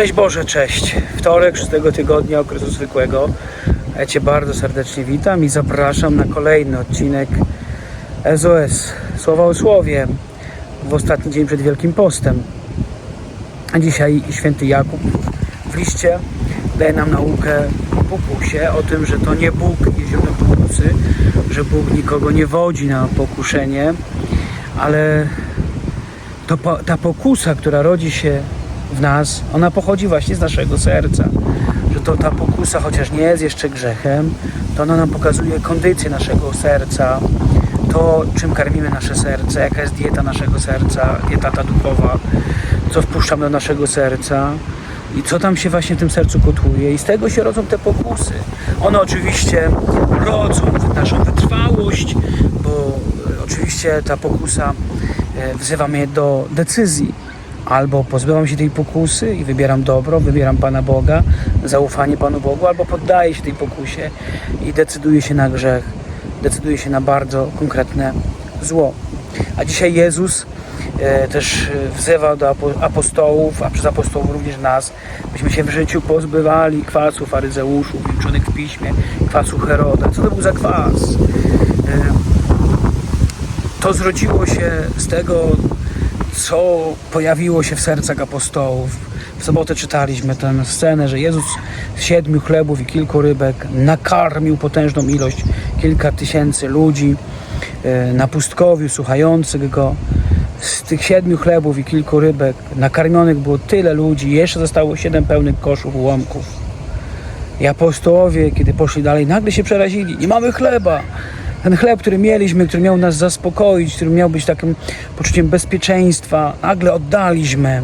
Szczęść Boże, cześć. Wtorek szóstego tygodnia okresu zwykłego. Ja Cię bardzo serdecznie witam i zapraszam na kolejny odcinek SOS. Słowa o słowie w ostatni dzień przed Wielkim Postem. Dzisiaj święty Jakub w liście daje nam naukę o pokusie, o tym, że to nie Bóg jest źródłem pokusy, że Bóg nikogo nie wodzi na pokuszenie, ale to ta pokusa, która rodzi się w nas, ona pochodzi właśnie z naszego serca. Że to ta pokusa, chociaż nie jest jeszcze grzechem, to ona nam pokazuje kondycję naszego serca, to czym karmimy nasze serce, jaka jest dieta naszego serca, dieta ta duchowa, co wpuszczamy do naszego serca i co tam się właśnie w tym sercu kotłuje. I z tego się rodzą te pokusy. One oczywiście rodzą naszą wytrwałość, bo e, oczywiście ta pokusa e, wzywa mnie do decyzji. Albo pozbywam się tej pokusy i wybieram dobro, wybieram Pana Boga, zaufanie Panu Bogu, albo poddaję się tej pokusie i decyduję się na grzech, decyduję się na bardzo konkretne zło. A dzisiaj Jezus e, też wzywa do apo- apostołów, a przez apostołów również nas, byśmy się w życiu pozbywali kwasu faryzeuszów i uczonych w piśmie, kwasu Heroda. Co to był za kwas? E, to zrodziło się z tego, co pojawiło się w sercach apostołów. W sobotę czytaliśmy tę scenę, że Jezus z siedmiu chlebów i kilku rybek nakarmił potężną ilość, kilka tysięcy ludzi e, na pustkowiu słuchających Go. Z tych siedmiu chlebów i kilku rybek nakarmionych było tyle ludzi, jeszcze zostało siedem pełnych koszów ułomków. I apostołowie, kiedy poszli dalej, nagle się przerazili. Nie mamy chleba. Ten chleb, który mieliśmy, który miał nas zaspokoić, który miał być takim poczuciem bezpieczeństwa, nagle oddaliśmy.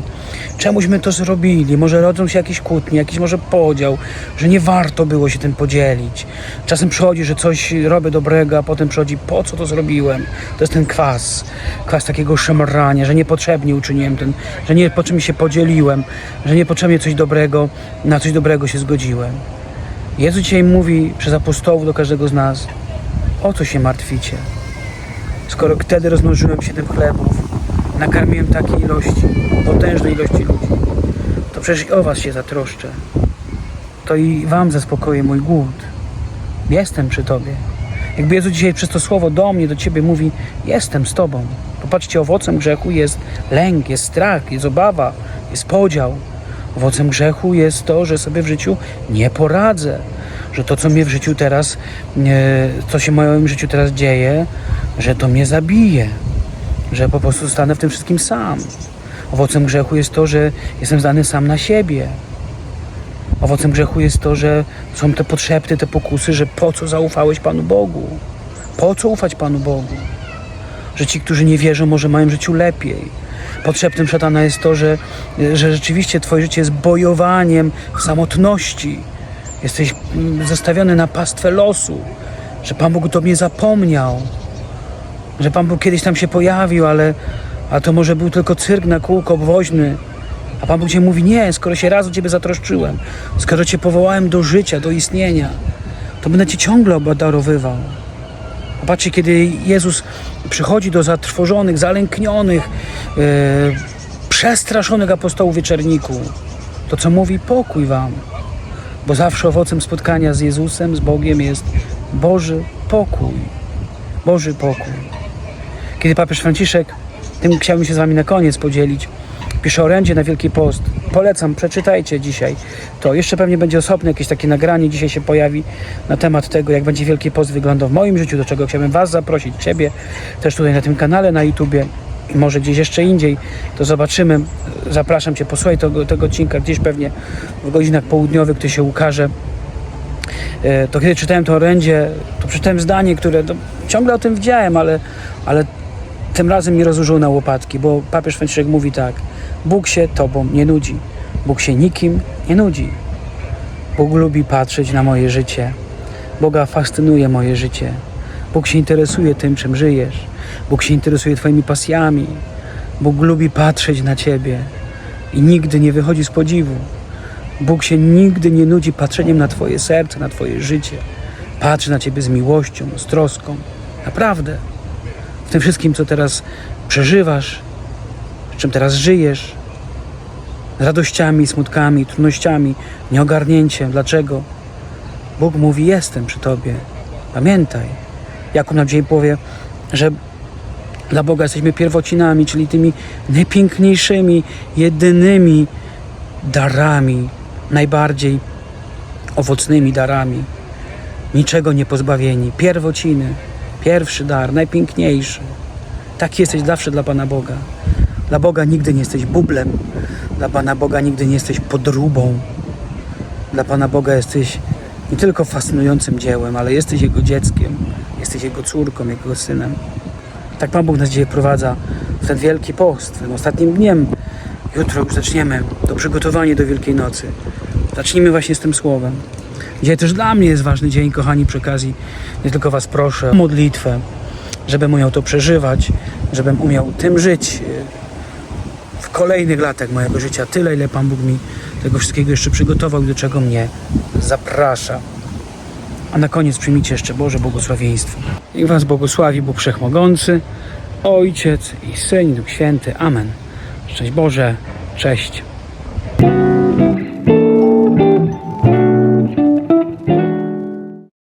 Czemuśmy to zrobili? Może rodzą się jakieś kłótnie, jakiś może podział, że nie warto było się tym podzielić. Czasem przychodzi, że coś robię dobrego, a potem przychodzi, po co to zrobiłem? To jest ten kwas. Kwas takiego szemrania, że niepotrzebnie uczyniłem ten, że nie po czym się podzieliłem, że niepotrzebnie coś dobrego, na coś dobrego się zgodziłem. Jezus dzisiaj mówi przez apostołów do każdego z nas, o co się martwicie? Skoro wtedy rozmnożyłem siedem chlebów, nakarmiłem takiej ilości, potężnej ilości ludzi, to przecież i o was się zatroszczę. To i wam zaspokoję mój głód. Jestem przy tobie. Jakby Jezus dzisiaj przez to słowo do mnie, do ciebie mówi, jestem z tobą. Popatrzcie, owocem grzechu jest lęk, jest strach, jest obawa, jest podział. Owocem grzechu jest to, że sobie w życiu nie poradzę, że to, co mnie w życiu teraz, e, co się w moim życiu teraz dzieje, że to mnie zabije, że po prostu zostanę w tym wszystkim sam. Owocem grzechu jest to, że jestem zdany sam na siebie. Owocem grzechu jest to, że są te potrzeby, te pokusy, że po co zaufałeś Panu Bogu? Po co ufać Panu Bogu? Że ci, którzy nie wierzą, może mają w życiu lepiej. Potrzebnym szatana jest to, że, że rzeczywiście Twoje życie jest bojowaniem w samotności. Jesteś mm, zostawiony na pastwę losu, że Pan Bóg o Tobie zapomniał, że Pan Bóg kiedyś tam się pojawił, ale a to może był tylko cyrk na kółko obwoźny. A Pan Bóg Ci mówi, nie, skoro się raz o Ciebie zatroszczyłem, skoro Cię powołałem do życia, do istnienia, to będę Cię ciągle obdarowywał. Popatrzcie, kiedy Jezus przychodzi do zatrwożonych, zalęknionych, e, przestraszonych apostołów wieczerniku, to co mówi? Pokój wam. Bo zawsze owocem spotkania z Jezusem, z Bogiem jest Boży pokój. Boży pokój. Kiedy papież Franciszek, tym chciałbym się z wami na koniec podzielić, pisze orędzie na Wielki Post. Polecam, przeczytajcie dzisiaj. To jeszcze pewnie będzie osobne jakieś takie nagranie, dzisiaj się pojawi na temat tego, jak będzie Wielki Post wyglądał w moim życiu, do czego chciałbym was zaprosić, ciebie, też tutaj na tym kanale na YouTubie może gdzieś jeszcze indziej, to zobaczymy. Zapraszam cię, posłuchaj tego, tego odcinka gdzieś pewnie w godzinach południowych, gdy się ukaże. E, To kiedy czytałem to orędzie, to przeczytałem zdanie, które no, ciągle o tym widziałem, ale, ale tym razem nie rozłożył na łopatki, bo papież Franciszek mówi tak: Bóg się tobą nie nudzi, Bóg się nikim nie nudzi. Bóg lubi patrzeć na moje życie, Boga fascynuje moje życie. Bóg się interesuje tym, czym żyjesz. Bóg się interesuje Twoimi pasjami. Bóg lubi patrzeć na Ciebie i nigdy nie wychodzi z podziwu. Bóg się nigdy nie nudzi patrzeniem na Twoje serce, na Twoje życie. Patrzy na Ciebie z miłością, z troską. Naprawdę. W tym wszystkim, co teraz przeżywasz, z czym teraz żyjesz. z radościami, smutkami, trudnościami, nieogarnięciem. Dlaczego? Bóg mówi: Jestem przy tobie. Pamiętaj. Jakub na dzień powie, że dla Boga jesteśmy pierwocinami, czyli tymi najpiękniejszymi, jedynymi darami, najbardziej owocnymi darami, niczego nie pozbawieni. Pierwociny, pierwszy dar, najpiękniejszy. Tak jesteś zawsze dla Pana Boga. Dla Boga nigdy nie jesteś bublem, dla Pana Boga nigdy nie jesteś podróbą. Dla Pana Boga jesteś nie tylko fascynującym dziełem, ale jesteś Jego dzieckiem, jesteś Jego córką, Jego synem. Tak Pan Bóg nas dzisiaj prowadza w ten Wielki Post, tym ostatnim dniem. Jutro już zaczniemy to przygotowanie do Wielkiej Nocy. Zacznijmy właśnie z tym słowem. Dzisiaj też dla mnie jest ważny dzień, kochani, przy okazji nie tylko Was proszę o modlitwę, żebym umiał to przeżywać, żebym umiał tym żyć e, w kolejnych latach mojego życia, tyle ile Pan Bóg mi tego wszystkiego jeszcze przygotował i do czego mnie zaprasza. A na koniec przyjmijcie jeszcze Boże błogosławieństwo. I Was błogosławi Bóg Wszechmogący, Ojciec i Syn i Duch Święty. Amen. Szczęść Boże, cześć.